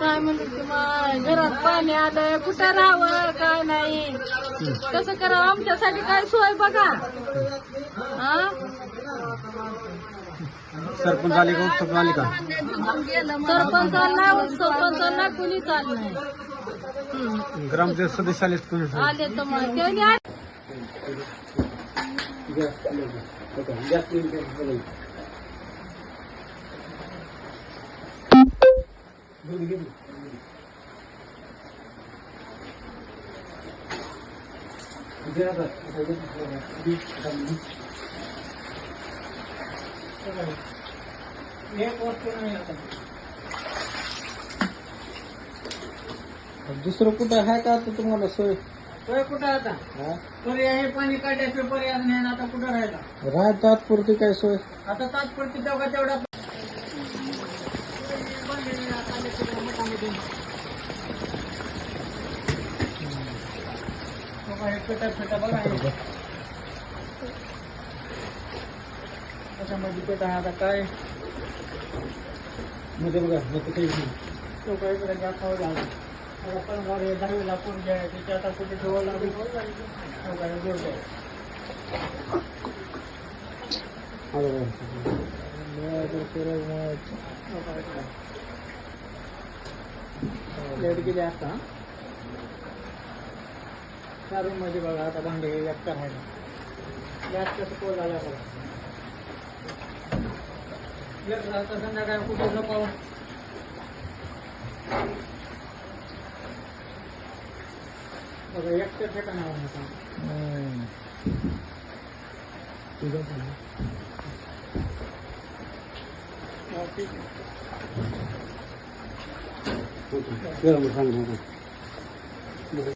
काय म्हणते की मा- घरात पाणी आलं कुठं राहावं काय नाही. कसं करावं आमच्यासाठी काय सोय बघा. हा सरपंच आले का उपसरपंच आले का? सरपंचांना सरपंचांना कुणी चाल नाही. हम्म. ग्रामपंचायत सदस्य आले कोणी? आले तर मग त्यांनी आ- दुसरं कुठं आहे का आता तुम्हाला सोय? सोय कुठं आता? हा? पर्याय हे पाणी काढल्याशिवाय पर्याय नाही ना आता कुठं राहिला राय तात्पुरती काय सोय? आता तात्पुरती तेवढा तेवढा kamu din. Kahit pita-pita ba lang eh. Kasi magigit ang hatak tayo. Mudah mudah, mudah kayo din. So kayo pinagkakaw lang. Wala pa ng kariya dahil wala po niya. Kasi atak po dito ada, po. So Halo, Halo, light गेली आता. त्या रूममध्ये बघा आता भांडे एक करायला gas कसं पोल झाला बघा एक संध्याकाळी कुठे झोपावं? बघा एक तर ठिकाणावर नका हम्म. ठीक आहे. ठीक आहे ओके. गरम सांग